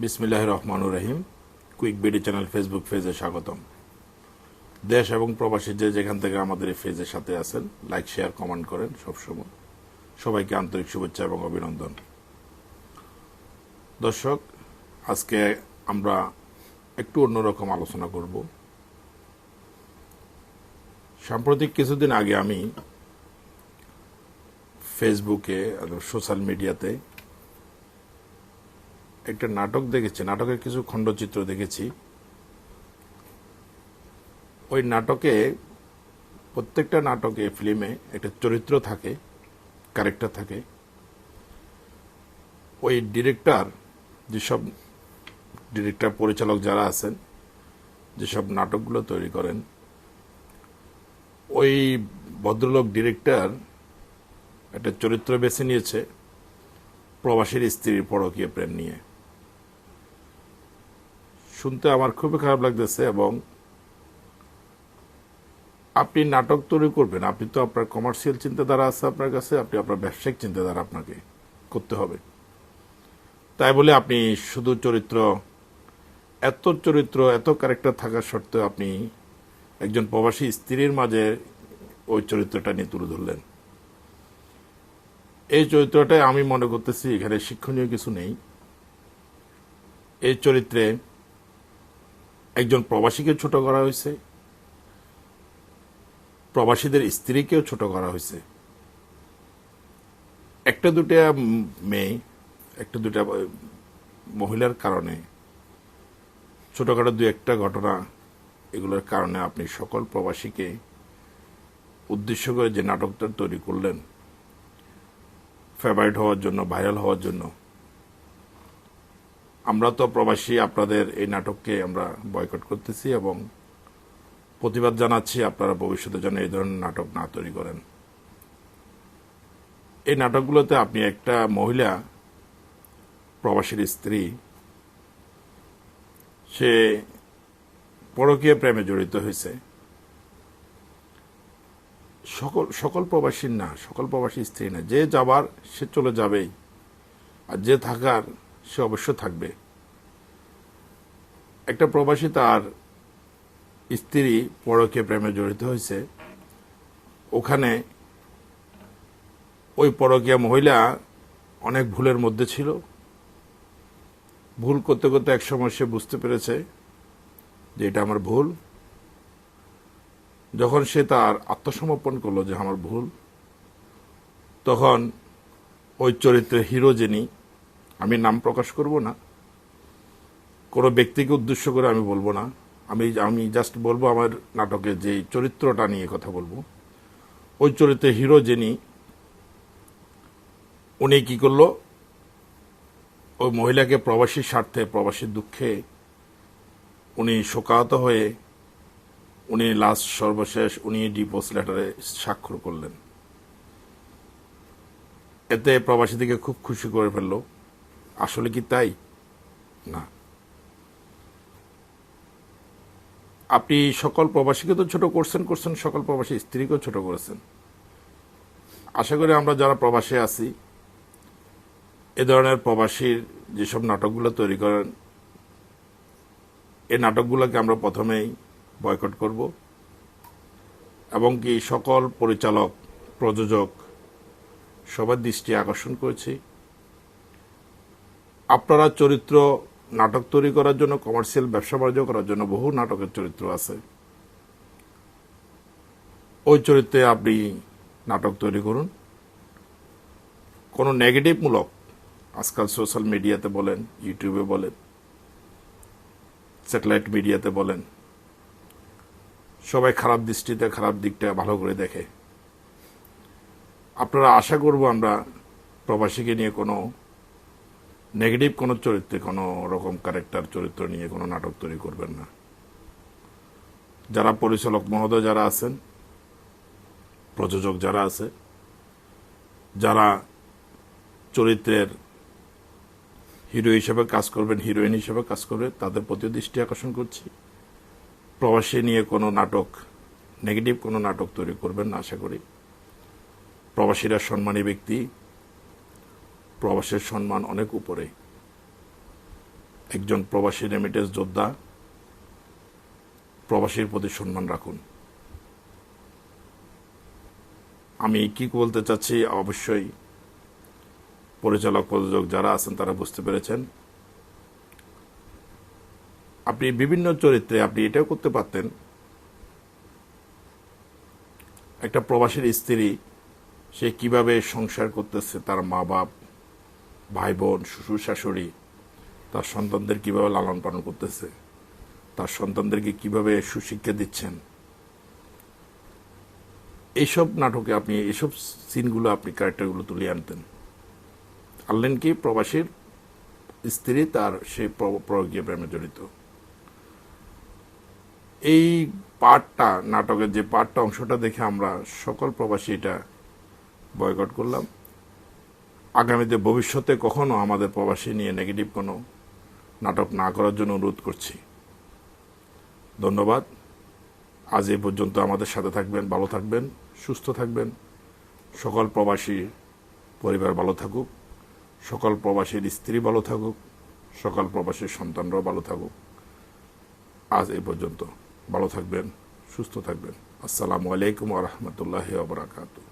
বিসমিল্লাহ রহমানুর রহিম। কুইক বিডি চ্যানেল ফেসবুক পেজে স্বাগতম। দেশ এবং প্রবাসী যে যেখান থেকে আমাদের এই পেজের সাথে আছেন লাইক শেয়ার কমেন্ট করেন সবসময়। সবাইকে আন্তরিক শুভেচ্ছা এবং অভিনন্দন। দর্শক, আজকে আমরা একটু অন্যরকম আলোচনা করব। সাম্প্রতিক কিছুদিন আগে আমি ফেসবুকে সোশ্যাল মিডিয়াতে একটা নাটক দেখেছি, নাটকের কিছু খণ্ডচিত্র দেখেছি। ওই নাটকে, প্রত্যেকটা নাটকে, ফিল্মে একটা চরিত্র থাকে ক্যারেক্টার থাকে। ওই ডিরেক্টর যেসব ডিরেক্টর পরিচালক যারা আছেন, যেসব নাটকগুলো তৈরি করেন, ওই ভদ্রলোক ডিরেক্টর একটা চরিত্র বেছে নিয়েছে, প্রবাসীর স্ত্রীর পরকীয় প্রেম নিয়ে। শুনতে আমার খুবই খারাপ লাগতেছে এবং আপনি নাটক তৈরি করবেন। আপনি তো আপনার কমার্শিয়াল চিন্তাধারা আছে আপনার কাছে, আপনি আপনার ব্যবসায়িক চিন্তাধারা আপনাকে করতে হবে। তাই বলে আপনি শুধু চরিত্র, এত চরিত্র, এত ক্যারেক্টার থাকা সত্ত্বেও আপনি একজন প্রবাসী স্ত্রীর মাঝে ওই চরিত্রটা নিয়ে তুলে ধরলেন। এই চরিত্রটাই আমি মনে করতেছি এখানে শিক্ষণীয় কিছু নেই। এই চরিত্রে একজন প্রবাসীকে ছোট করা হয়েছে। প্রবাসীদের স্ত্রীকেও ছোট করা হয়েছে। একটা দুটা মেয়ে, একটা দুটা মহিলার কারণে, ছোটখাটো দু একটা ঘটনা, এগুলোর কারণে আপনি সকল প্রবাসীকে উদ্দেশ্য করে যে নাটকটা তৈরি করলেন, ফেভারিট হওয়ার জন্য, ভাইরাল হওয়ার জন্য আমরা তো প্রবাসী, আপনাদের এই নাটককে আমরা বয়কট করতেছি এবং প্রতিবাদ জানাচ্ছি আপনারা ভবিষ্যতে যেন এই ধরনের নাটক না তৈরি করেন। এই নাটকগুলোতে আপনি একটা মহিলা, প্রবাসীর স্ত্রী, সে পরকীয় প্রেমে জড়িত হয়েছে। সকল সকল প্রবাসীর না, সকল প্রবাসী স্ত্রী না, যে যাবার সে চলে যাবেই, আর যে থাকার সে অবশ্য থাকবে। একটা প্রবাসী তার স্ত্রী পরকে প্রেমে জড়িত হয়েছে। ওখানে ওই পরকীয়া মহিলা অনেক ভুলের মধ্যে ছিল। ভুল করতে করতে এক সময় সে বুঝতে পেরেছে যে এটা আমার ভুল। যখন সে তার আত্মসমর্পণ করল যে আমার ভুল, তখন ওই চরিত্রের হিরো যিনি, আমি নাম প্রকাশ করব না। কোনো ব্যক্তিকে উদ্দেশ্য করে আমি বলব না। আমি আমি জাস্ট বলব আমার নাটকের যে চরিত্রটা নিয়ে কথা বলব। ওই চরিত্রে হিরো যিনি, উনি কি করল? ওই মহিলাকে প্রবাসীর স্বার্থে প্রবাসীর দুঃখে উনি শোকাহত হয়ে উনি লাস্ট সর্বশেষ উনি ডিপোজ লেটারে স্বাক্ষর করলেন। এতে প্রবাসীদেরকে খুব খুশি করে ফেলল। আসলে কি তাই? না। আপনি সকল প্রবাসীকে তো ছোট করছেন করছেন, সকল প্রবাসী স্ত্রীকেও ছোট করেছেন। আশা করি আমরা যারা প্রবাসে আছি, এ ধরনের প্রবাসীর যেসব নাটকগুলো তৈরি করেন এই নাটকগুলোকে আমরা প্রথমেই বয়কট করব এবং কি সকল পরিচালক, প্রযোজক সবার দৃষ্টি আকর্ষণ করেছি। আপনারা চরিত্র নাটক তৈরি করার জন্য কমার্শিয়াল ব্যবসা বাণিজ্য করার জন্য বহু নাটকের চরিত্র আছে। ওই চরিত্রে আপনি নাটক তৈরি করুন। কোনো নেগেটিভমূলক আজকাল সোশ্যাল মিডিয়াতে বলেন ইউটিউবে বলেন স্যাটেলাইট মিডিয়াতে বলেন, সবাই খারাপ দৃষ্টিতে, খারাপ দিকটা ভালো করে দেখে। আপনারা আশা করব আমরা প্রবাসীকে নিয়ে কোনো নেগেটিভ কোনো চরিত্রে, কোনো রকম ক্যারেক্টার চরিত্র নিয়ে কোনো নাটক তৈরি করবেন না। যারা পরিচালক মহোদয় যারা আছেন, প্রযোজক যারা আছে, যারা চরিত্রের হিরো হিসেবে কাজ করবেন হিরোইন হিসেবে কাজ করবে, তাদের প্রতি দৃষ্টি আকর্ষণ করছি। প্রবাসী নিয়ে কোনো নাটক নেগেটিভ কোনো নাটক তৈরি করবেন না, আশা করি। প্রবাসীরা সম্মানী ব্যক্তি প্রবাসের সম্মান অনেক উপরে। একজন প্রবাসী রেমিটেন্স যোদ্ধা, প্রবাসীর প্রতি সম্মান রাখুন। আমি কি বলতে চাচ্ছি, অবশ্যই পরিচালক প্রযোজক যারা আছেন তারা বুঝতে পেরেছেন। আপনি বিভিন্ন চরিত্রে আপনি এটাও করতে পারতেন। একটা প্রবাসীর স্ত্রী, সে কীভাবে সংসার করতেছে, তার মা বাপ ভাই বোন, শ্বশুর শাশুড়ি, তার সন্তানদের কীভাবে লালন পালন করতেছে, তার সন্তানদেরকে কীভাবে সুশিক্ষা দিচ্ছেন এইসব নাটকে আপনি এইসব সিনগুলো আপনি ক্যারেক্টারগুলো তুলে আনতেন। আনলেন কি? প্রবাসীর স্ত্রী তার সেই প্র- প্রয়োগীয় প্রেমে জড়িত। এই পার্টটা, নাটকের যে পার্টটা, অংশটা দেখে আমরা সকল প্রবাসী এটা বয়কট করলাম। আগামীতে ভবিষ্যতে কখনো আমাদের প্রবাসী নিয়ে নেগেটিভ কোনো নাটক না করার জন্য অনুরোধ করছি। ধন্যবাদ। আজ এ পর্যন্ত আমাদের সাথে থাকবেন, ভালো থাকবেন, সুস্থ থাকবেন। সকল প্রবাসী পরিবার ভালো থাকুক, সকল প্রবাসীর স্ত্রী ভালো থাকুক, সকল প্রবাসীর সন্তানরাও ভালো থাকুক। আজ এই পর্যন্ত। ভালো থাকবেন, সুস্থ থাকবেন। আসসালামু আলাইকুম রহমতুল্লাহ বারাকাতু